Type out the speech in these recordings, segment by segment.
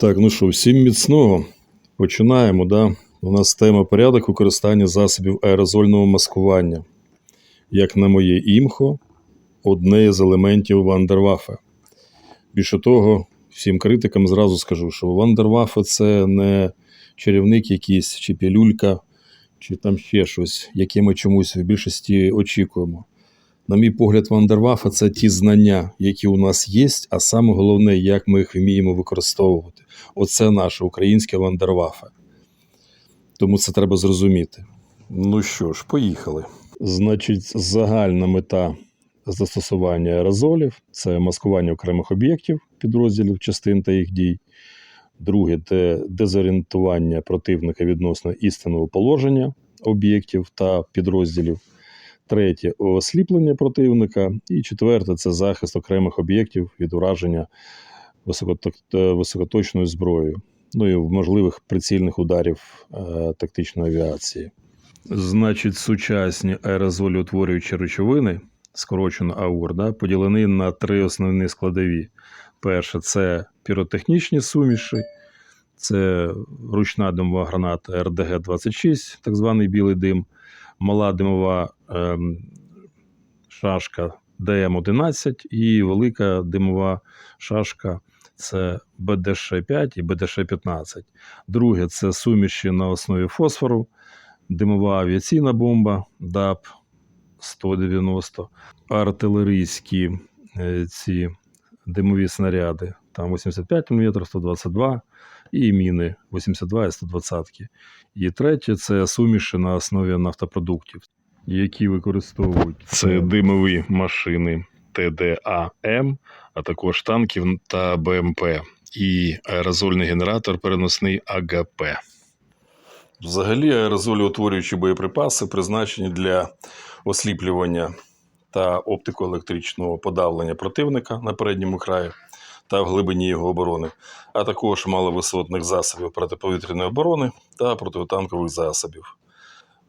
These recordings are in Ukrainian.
Так, ну що, всім міцного. Починаємо. Да? У нас тема порядок використання засобів аерозольного маскування. Як на моє імхо, одне з елементів Вандерваффе. Більше того, всім критикам зразу скажу, що Вандерваффе це не чарівник якийсь, чи пілюлька, чи там ще щось, яке ми чомусь в більшості очікуємо. На мій погляд, Вандерваффе – це ті знання, які у нас є, а саме головне, як ми їх вміємо використовувати. Оце наше українське Вандерваффе. Тому це треба зрозуміти. Ну що ж, поїхали. Значить, загальна мета застосування аерозолів це маскування окремих об'єктів, підрозділів, частин та їх дій. Друге це дезорієнтування противника відносно істинного положення об'єктів та підрозділів. Третє осліплення противника. І четверте це захист окремих об'єктів від ураження високоточною зброєю. Ну і можливих прицільних ударів е, тактичної авіації. Значить, сучасні аерозоліутворюючі речовини, скорочено АУР, да, поділені на три основні складові. Перше це піротехнічні суміші, це ручна димова граната РДГ-26, так званий білий дим, мала димова ем, шашка ДМ-11 і велика димова шашка це БДШ-5 і БДШ-15. Друге це суміші на основі фосфору, димова авіаційна бомба ДАП-190, артилерійські е, ці димові снаряди, там 85 мм, 122 і міни 82 і 120. І третє це суміші на основі нафтопродуктів, які використовують це димові машини ТДАМ, а також танків та БМП і аерозольний генератор переносний АГП. Взагалі, аерозоліутворюючі боєприпаси призначені для осліплювання та оптико-електричного подавлення противника на передньому краї та в глибині його оборони, а також маловисотних засобів протиповітряної оборони та протитанкових засобів.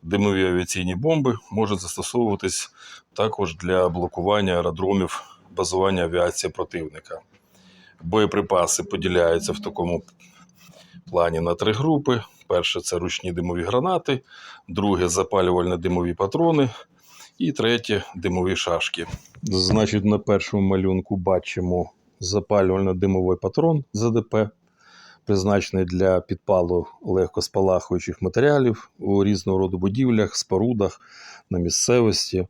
Димові авіаційні бомби можуть застосовуватись також для блокування аеродромів базування авіації противника. Боєприпаси поділяються в такому плані на три групи. Перше це ручні димові гранати, друге запалювально-димові патрони, і третє димові шашки. Значить, на першому малюнку бачимо запалювально-димовий патрон ЗДП, призначений для підпалу легкоспалахуючих матеріалів у різного роду будівлях, спорудах на місцевості,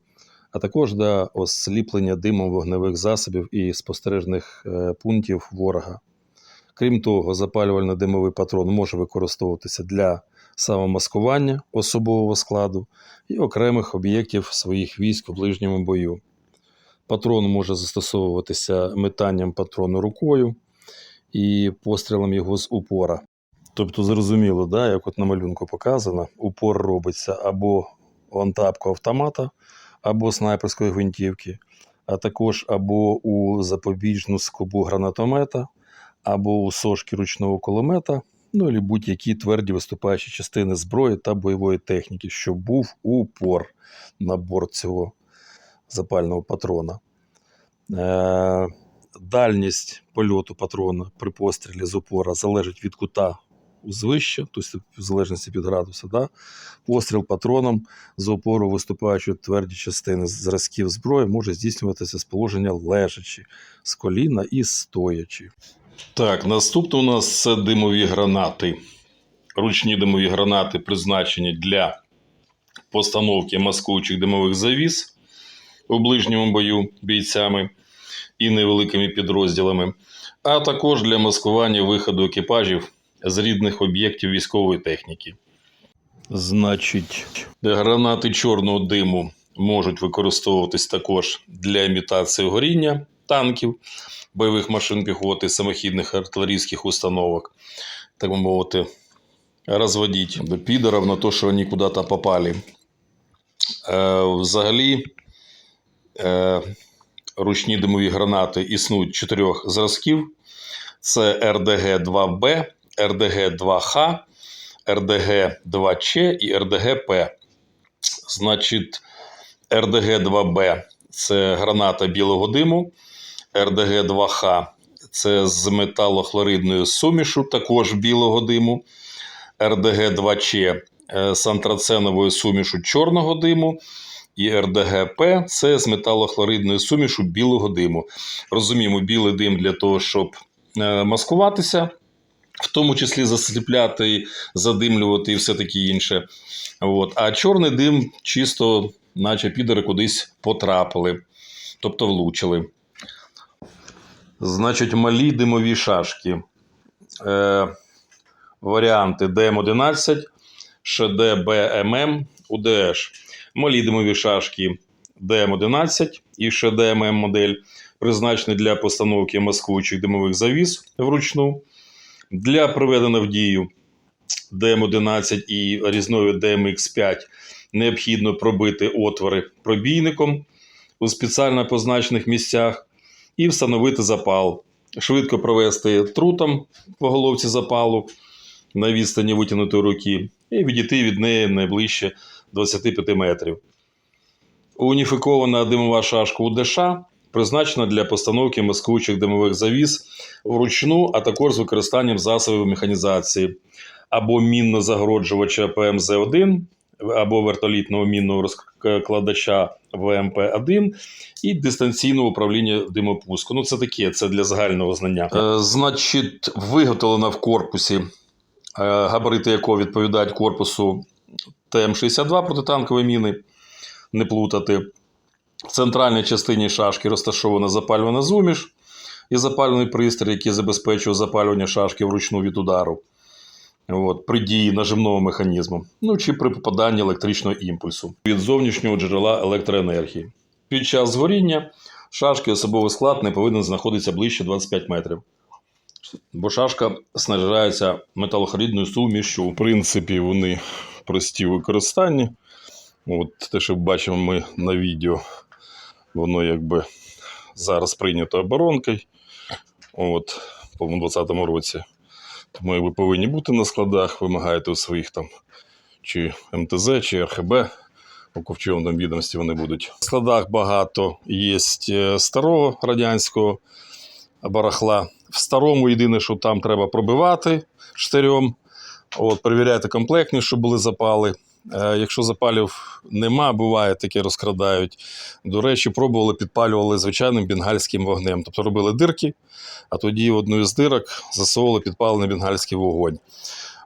а також для осліплення димом вогневих засобів і спостережних е, пунктів ворога. Крім того, запалювально-димовий патрон може використовуватися для самомаскування особового складу і окремих об'єктів своїх військ у ближньому бою. Патрон може застосовуватися метанням патрону рукою і пострілом його з упора. Тобто, зрозуміло, да, як от на малюнку показано, упор робиться або в антапку автомата, або снайперської гвинтівки, а також або у запобіжну скобу гранатомета, або у сошки ручного кулемета, ну і будь-які тверді виступаючі частини зброї та бойової техніки, щоб був упор на борт цього запального патрона. Е, дальність польоту патрона при пострілі з упора залежить від кута узвища, тобто в залежності від градуса. Да? Постріл патроном з опору виступаючої тверді частини зразків зброї може здійснюватися з положення лежачи, з коліна і стоячи. Так, наступне у нас це димові гранати. Ручні димові гранати призначені для постановки маскуючих димових завіс у ближньому бою бійцями і невеликими підрозділами, а також для маскування виходу екіпажів з рідних об'єктів військової техніки. Значить, гранати чорного диму можуть використовуватись також для імітації горіння танків, бойових машин піхоти, самохідних артилерійських установок, так би мовити, розводіть до підерів на те, що вони куди-то попали. Е, взагалі, ручні димові гранати існують чотирьох зразків: це РДГ-2Б, РДГ-2Х, РДГ-2Ч і РДГ-П. Значить, РДГ-2Б це граната білого диму, РДГ-2Х це з металохлоридною сумішу, також білого диму. РДГ-2Ч е, з антраценовою сумішу чорного диму. І РДГП це з металохлоридною сумішу білого диму. Розуміємо, білий дим для того, щоб е, маскуватися, в тому числі засліпляти, задимлювати і все таке інше. От. А чорний дим чисто, наче підери кудись потрапили, тобто влучили. Значить, малі димові шашки. Е, варіанти ДМ11, ШД, БММ, УДШ. Малі димові шашки ДМ11 і ШДММ модель, призначені для постановки маскуючих димових завіс вручну. Для приведення в дію ДМ11 і різновид ДМХ5 необхідно пробити отвори пробійником у спеціально позначених місцях і встановити запал. Швидко провести трутом по головці запалу на відстані витягнутої руки і відійти від неї найближче 25 метрів. Уніфікована димова шашка УДШ призначена для постановки маскуючих димових завіс вручну, а також з використанням засобів механізації або мінно-загороджувача ПМЗ-1, або вертолітного мінного розкладача ВМП-1 і дистанційного управління димопуску. Ну, це таке, це для загального знання. Е, значить, виготовлена в корпусі, е, габарити якого відповідають корпусу ТМ-62 протитанкової міни, не плутати. В центральній частині шашки розташована запалювана зуміш і запалюваний пристрій, який забезпечує запалювання шашки вручну від удару. От, при дії нажимного механізму, ну чи при попаданні електричного імпульсу від зовнішнього джерела електроенергії. Під час згоріння шашки особовий склад не повинен знаходитися ближче 25 метрів. Бо шашка снаряджається металохлоридною сумішю. В принципі, вони прості в використанні. От Те, що бачимо ми на відео, воно якби зараз прийнято оборонкою. От, по 2020 році. Тому якби повинні бути на складах, вимагаєте у своїх там чи МТЗ, чи РХБ, у ковчовому відомості вони будуть. В складах багато є е, старого радянського барахла. В старому єдине, що там треба пробивати штирем. От, Перевіряйте комплектність, щоб були запали. Е, Якщо запалів нема, буває таке розкрадають. До речі, пробували, підпалювали звичайним бенгальським вогнем. Тобто робили дирки, а тоді в одну із дирок засовували підпалений бенгальський вогонь.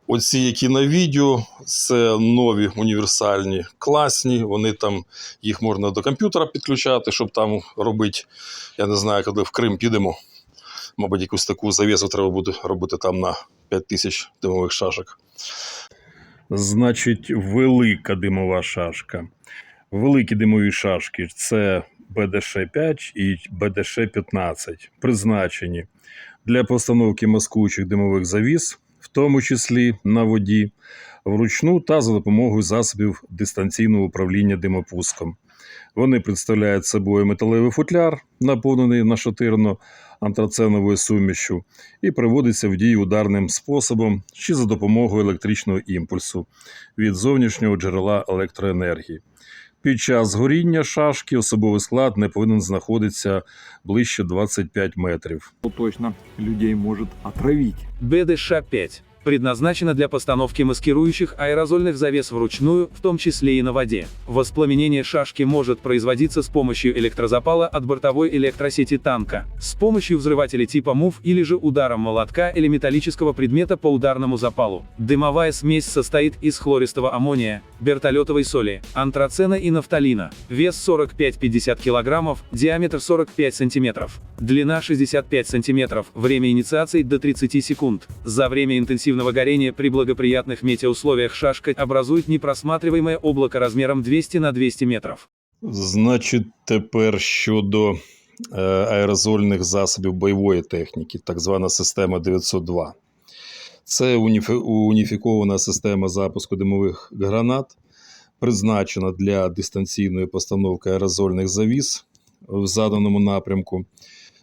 Оці, які на відео, це нові універсальні, класні. Вони там їх можна до комп'ютера підключати, щоб там робити. Я не знаю, коли в Крим підемо. Мабуть, якусь таку завісу треба буде робити там на 5 тисяч димових шашок. Значить, велика димова шашка. Великі димові шашки це БДШ-5 і БДШ-15, призначені для постановки маскуючих димових завіс, в тому числі на воді, вручну та за допомогою засобів дистанційного управління димопуском. Вони представляють собою металевий футляр, наповнений нашатирно антраценовою сумішю, і приводиться в дію ударним способом чи за допомогою електричного імпульсу від зовнішнього джерела електроенергії. Під час горіння шашки особовий склад не повинен знаходитися ближче 25 метрів. точно людей може отравити. БДШ-5 предназначена для постановки маскирующих аэрозольных завес вручную, в том числе и на воде. Воспламенение шашки может производиться с помощью электрозапала от бортовой электросети танка, с помощью взрывателя типа МУФ или же ударом молотка или металлического предмета по ударному запалу. Дымовая смесь состоит из хлористого аммония, бертолетовой соли, антрацена и нафталина. Вес 45-50 кг, диаметр 45 см. Длина 65 см, время инициации до 30 секунд. За время интенсивного горения при благоприятных метеоусловиях шашка образует непросматриваемое облако размером 200 на 200 метров. Значить, тепер щодо е, аерозольних засобів бойової техніки, так звана система 902. Це уніфі- уніфікована система запуску димових гранат, призначена для дистанційної постановки аерозольних завіс в заданому напрямку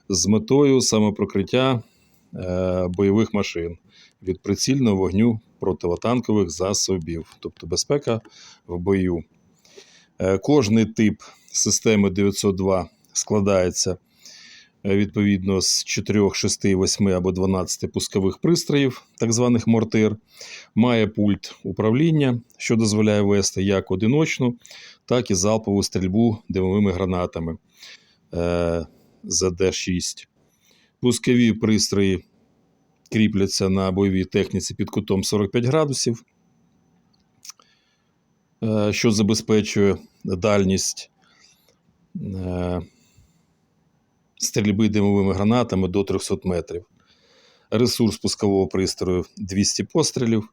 з метою самопрокриття е, бойових машин від прицільного вогню противотанкових засобів, тобто безпека в бою. Е, Кожний тип системи 902 складається е, відповідно з 4, 6, 8 або 12 пускових пристроїв, так званих мортир, має пульт управління, що дозволяє вести як одиночну, так і залпову стрільбу димовими гранатами е, ЗД-6. Пускові пристрої кріпляться на бойовій техніці під кутом 45 градусів, е, що забезпечує дальність е, стрільби димовими гранатами до 300 метрів. Ресурс пускового пристрою 200 пострілів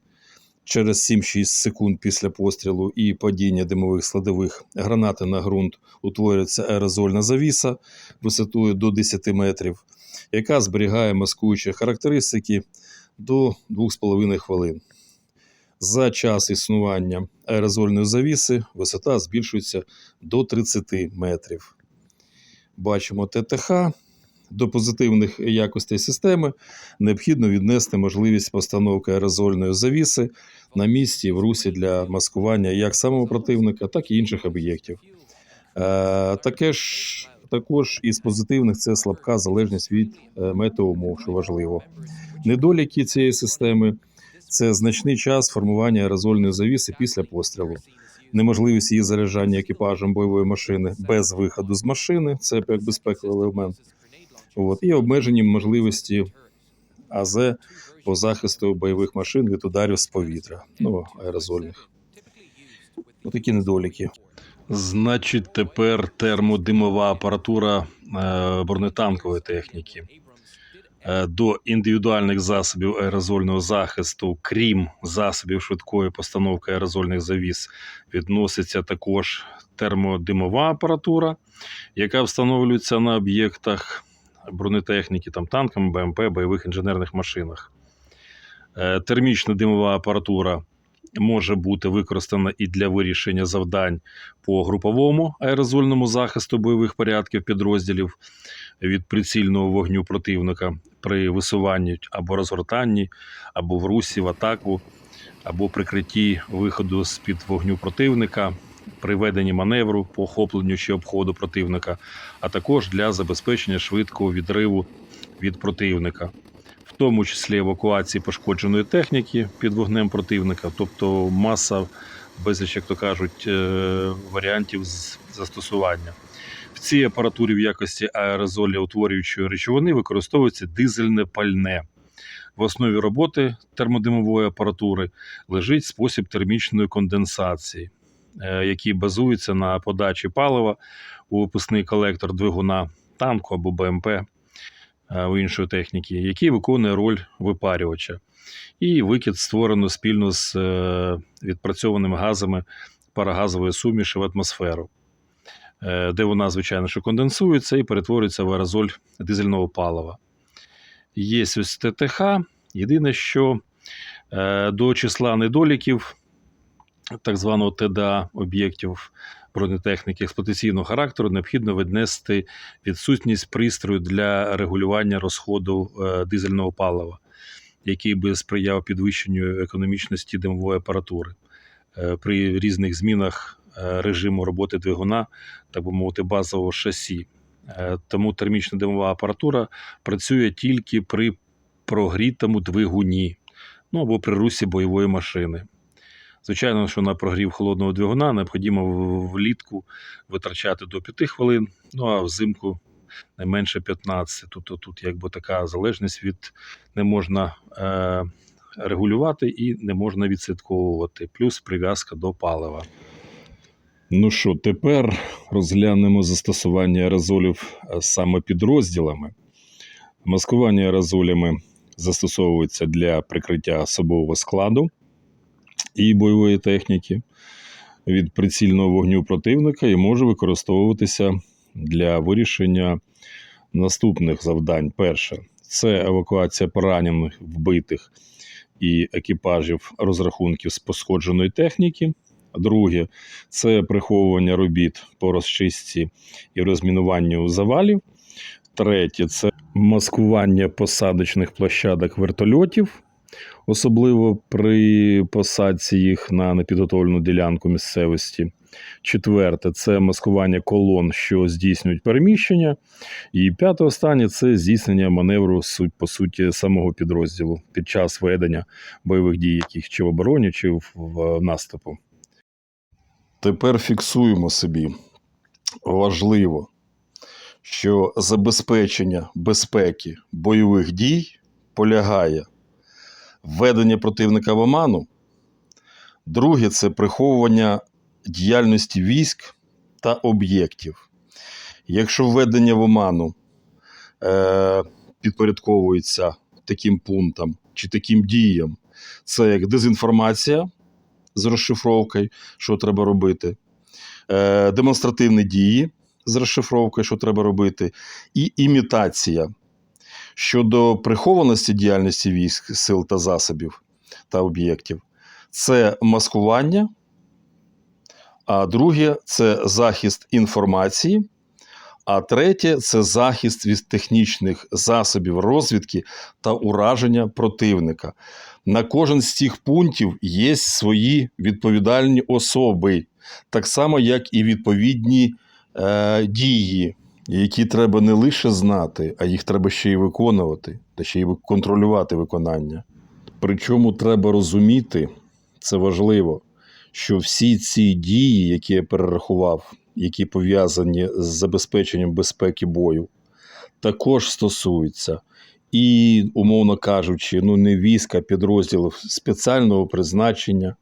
через 7-6 секунд після пострілу і падіння димових складових гранати на ґрунт утворюється аерозольна завіса висотою до 10 метрів, яка зберігає маскуючі характеристики до 2,5 хвилин. За час існування аерозольної завіси висота збільшується до 30 метрів. Бачимо ТТХ. До позитивних якостей системи необхідно віднести можливість постановки аерозольної завіси на місці в русі для маскування як самого противника, так і інших об'єктів. Е, таке ж, також із позитивних це слабка залежність від е, метеоумов, що важливо. Недоліки цієї системи це значний час формування аерозольної завіси після пострілу, неможливість її заряджання екіпажем бойової машини без виходу з машини, це як безпековий елемент. От, і обмежені можливості АЗ по захисту бойових машин від ударів з повітря, ну, аерозольних. Отакі недоліки. Значить, тепер термодимова апаратура е, бронетанкової техніки. Е, До індивідуальних засобів аерозольного захисту, крім засобів швидкої постановки аерозольних завіс, відноситься також термодимова апаратура, яка встановлюється на об'єктах бронетехніки, там танками, БМП, бойових інженерних машинах. Е, Термічна димова апаратура може бути використана і для вирішення завдань по груповому аерозольному захисту бойових порядків підрозділів від прицільного вогню противника при висуванні або розгортанні, або в русі в атаку, або прикритті виходу з-під вогню противника, при веденні маневру по охопленню чи обходу противника, а також для забезпечення швидкого відриву від противника в тому числі евакуації пошкодженої техніки під вогнем противника, тобто маса, безліч, як то кажуть, е, варіантів застосування. В цій апаратурі в якості аерозолі утворюючої речовини використовується дизельне пальне. В основі роботи термодимової апаратури лежить спосіб термічної конденсації, е, який базується на подачі палива у випускний колектор двигуна танку або БМП е, у іншої техніки, який виконує роль випарювача. І викид створено спільно з е, відпрацьованими газами парагазової суміші в атмосферу, е, де вона, звичайно, що конденсується і перетворюється в аерозоль дизельного палива. Є ось ТТХ. Єдине, що до числа недоліків так званого ТДА об'єктів бронетехніки експлуатаційного характеру необхідно віднести відсутність пристрою для регулювання розходу е, дизельного палива, який би сприяв підвищенню економічності димової апаратури Е, при різних змінах е, режиму роботи двигуна, так би мовити, базового шасі. Тому термічна димова апаратура працює тільки при прогрітому двигуні, ну або при русі бойової машини. Звичайно, що на прогрів холодного двигуна необхідно влітку витрачати до 5 хвилин, ну а взимку не менше 15. Тобто тут якби така залежність від не можна е, регулювати і не можна відслідковувати, плюс прив'язка до палива. Ну що, тепер розглянемо застосування аерозолів е, саме підрозділами. Маскування аерозолями застосовується для прикриття особового складу і бойової техніки від прицільного вогню противника і може використовуватися для вирішення наступних завдань. Перше це евакуація поранених, вбитих і екіпажів розрахунків з пошкодженої техніки. Друге це приховування робіт по розчистці і розмінуванню завалів. Третє це маскування посадочних площадок вертольотів особливо при посадці їх на непідготовлену ділянку місцевості. Четверте це маскування колон, що здійснюють переміщення. І п'яте останнє це здійснення маневру по суті самого підрозділу під час ведення бойових дій, яких чи в обороні, чи в наступу. Тепер фіксуємо собі важливо, що забезпечення безпеки бойових дій полягає введення противника в оману. Друге це приховування діяльності військ та об'єктів. Якщо введення в оману е, підпорядковується таким пунктам чи таким діям, це як дезінформація з розшифровкою, що треба робити, е, демонстративні дії з розшифровкою, що треба робити, і імітація щодо прихованості діяльності військ, сил та засобів та об'єктів. Це маскування, а друге це захист інформації. А третє це захист від технічних засобів розвідки та ураження противника. На кожен з цих пунктів є свої відповідальні особи, так само, як і відповідні е, дії, які треба не лише знати, а їх треба ще й виконувати, та ще й контролювати виконання. Причому треба розуміти, це важливо, що всі ці дії, які я перерахував, які пов'язані з забезпеченням безпеки бою, також стосуються і, умовно кажучи, ну не війська, а підрозділів спеціального призначення,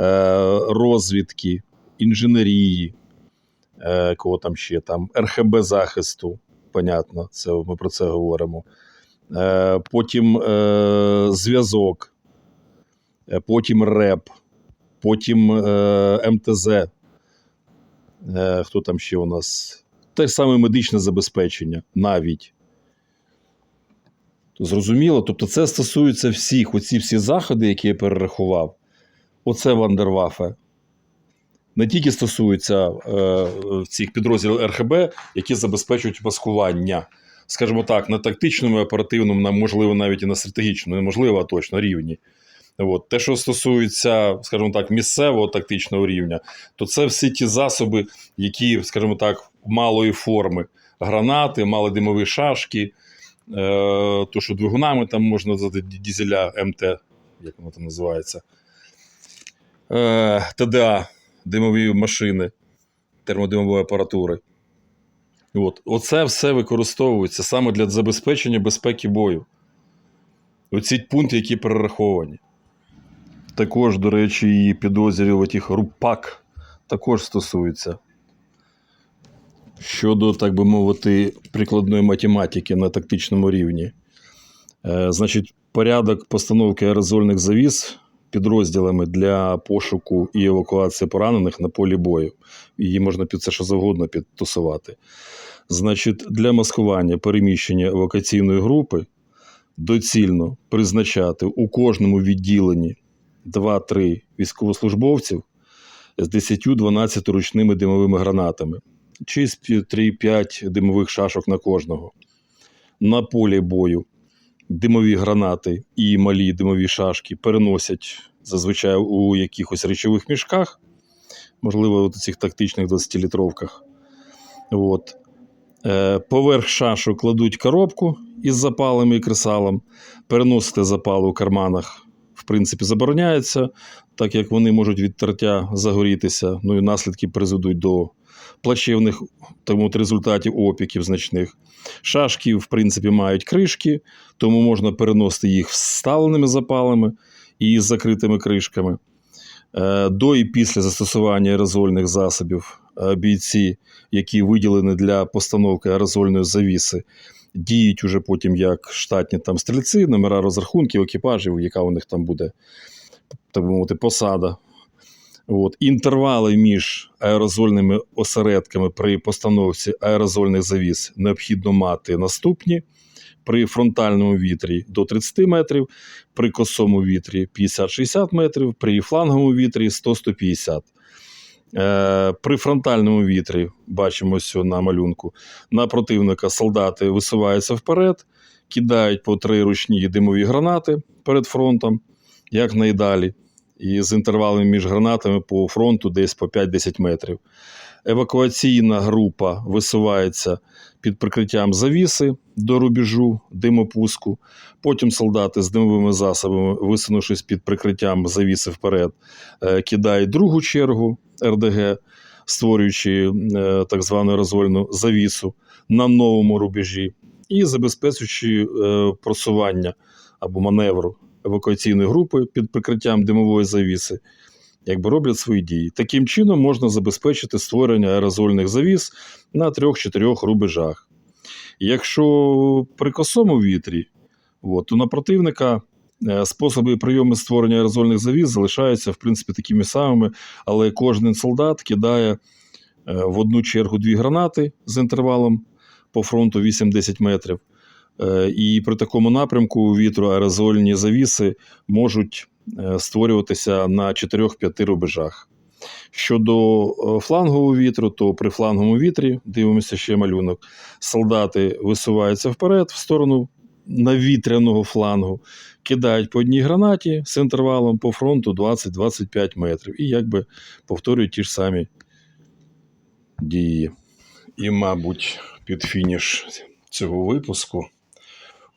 е, розвідки, інженерії, е, кого там ще там, РХБ захисту, понятно, це ми про це говоримо. Е, Потім е, зв'язок, е, потім РЕП, потім е, МТЗ. Е, Хто там ще у нас? Те ж саме медичне забезпечення навіть. Зрозуміло, тобто це стосується всіх, оці всі заходи, які я перерахував. Оце Вандервафе. Не тільки стосується е, цих підрозділів РХБ, які забезпечують маскування. Скажімо так, на тактичному, і оперативному, на, можливо, навіть і на стратегічному, неможливо, а точно рівні. От. Те, що стосується, скажімо так, місцевого тактичного рівня, то це всі ті засоби, які, скажімо так, малої форми. Гранати, малодимові шашки, е, то, що двигунами там можна дізеля МТ, як воно там називається, е, ТДА, димові машини, термодимової апаратури. От. Оце все використовується саме для забезпечення безпеки бою. Оці пункти, які перераховані. Також, до речі, і підозрів тих РУПАК також стосуються. Щодо, так би мовити, прикладної математики на тактичному рівні. Е, значить, порядок постановки аерозольних завіс підрозділами для пошуку і евакуації поранених на полі бою. Її можна під це що завгодно підтусувати. Значить, для маскування переміщення евакуаційної групи доцільно призначати у кожному відділенні 2-3 військовослужбовців з 10-12 ручними димовими гранатами чи з 3-5 димових шашок на кожного. На полі бою димові гранати і малі димові шашки переносять зазвичай у якихось речових мішках, можливо, у цих тактичних 20-літровках. От. Е, Поверх шашу кладуть коробку із запалами і кресалом, переносите запали у карманах, в принципі, забороняється, так як вони можуть від тертя загорітися, ну і наслідки призведуть до плачевних тому от результатів опіків значних. Шашки, в принципі, мають кришки, тому можна переносити їх вставленими запалами і закритими кришками. Е, До і після застосування аерозольних засобів е, бійці, які виділені для постановки аерозольної завіси, діють уже потім як штатні там стрільці, номера розрахунків, екіпажів, яка у них там буде, так би мовити, посада. От. Інтервали між аерозольними осередками при постановці аерозольних завіс необхідно мати наступні. При фронтальному вітрі до 30 метрів, при косому вітрі 50-60 метрів, при фланговому вітрі 100-150. Е, При фронтальному вітрі, бачимо ось на малюнку, на противника солдати висуваються вперед, кидають по три ручні димові гранати перед фронтом, як найдалі, і з інтервалами між гранатами по фронту десь по 5-10 метрів. Евакуаційна група висувається під прикриттям завіси до рубежу димопуску. Потім солдати з димовими засобами, висунувшись під прикриттям завіси вперед, е, кидають другу чергу РДГ, створюючи е, так звану аерозольну завісу на новому рубежі і забезпечуючи е, просування або маневру евакуаційної групи під прикриттям димової завіси, якби роблять свої дії. Таким чином можна забезпечити створення аерозольних завіс на трьох-чотирьох рубежах. Якщо при косому вітрі, от, то на противника способи і прийоми створення аерозольних завіс залишаються в принципі такими самими, але кожен солдат кидає е, в одну чергу дві гранати з інтервалом по фронту 8-10 метрів. Е, І при такому напрямку вітру аерозольні завіси можуть е, створюватися на 4-5 рубежах. Щодо е, флангового вітру, то при фланговому вітрі, дивимося ще малюнок, солдати висуваються вперед в сторону навітряного флангу, кидають по одній гранаті з інтервалом по фронту 20-25 метрів і якби повторюють ті ж самі дії. І, мабуть, під фініш цього випуску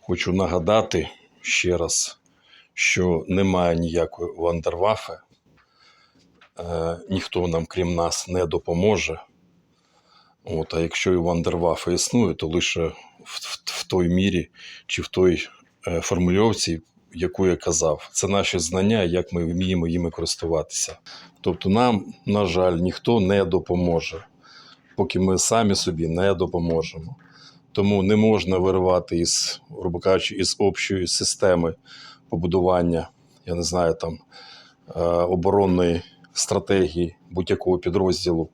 хочу нагадати ще раз, що немає ніякої вандервафи. Е, ніхто нам, крім нас, не допоможе. От, а якщо і вандервафа існує, то лише в, в, той мірі чи в той е, формульовці, яку я казав. Це наші знання, як ми вміємо їми користуватися. Тобто нам, на жаль, ніхто не допоможе, поки ми самі собі не допоможемо. Тому не можна виривати із, грубо кажучи, із общої системи побудування, я не знаю, там е, оборонної стратегії будь-якого підрозділу.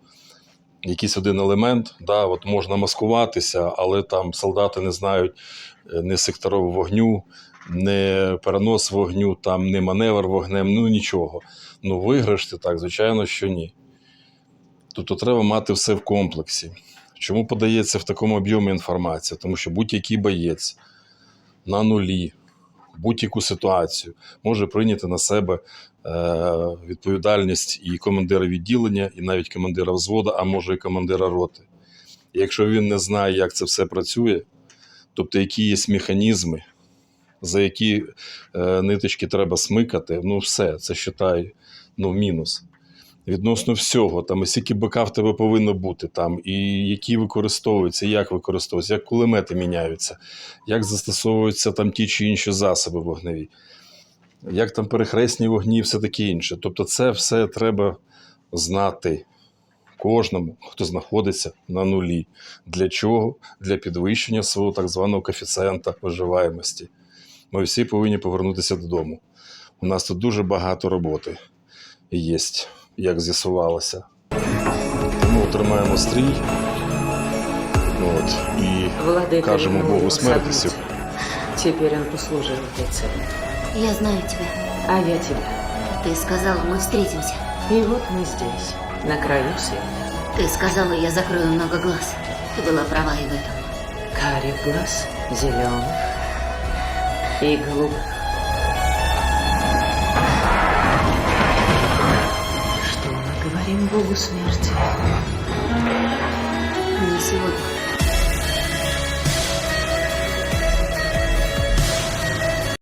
Якийсь один елемент, да, от можна маскуватися, але там солдати не знають е, ні сектору вогню, не перенос вогню, там не маневр вогнем, ну нічого. Ну, виграшти так, звичайно, що ні. Тобто треба мати все в комплексі. Чому подається в такому об'ємі інформація? Тому що будь-який боєць на нулі, будь-яку ситуацію може прийняти на себе е, відповідальність і командира відділення, і навіть командира взводу, а може і командира роти. І якщо він не знає, як це все працює, тобто які є механізми, за які е, ниточки треба смикати, ну все, це вважаю, ну, мінус. Відносно всього, там і скільки БК в тебе повинно бути, там, і які використовуються, як використовуються, як кулемети міняються, як застосовуються там ті чи інші засоби вогневі, як там перехресні вогні і все таке інше. Тобто, це все треба знати кожному, хто знаходиться на нулі. Для чого? Для підвищення свого так званого коефіцієнта виживаємості. Ми всі повинні повернутися додому. У нас тут дуже багато роботи є, як з'ясувалося. Тому тримаємо стрій. От, і Владыка кажемо велел Богу его смерти. согнуть. Теперь он послужил этой цели. Я знаю тебя. А я тебя. Ты сказала, мы встретимся. И вот мы здесь, на краю света. Ты сказала, я закрою много глаз. Ты была права и в этом. Карих глаз, зеленых и голубых. Богу смерти? Не сегодня.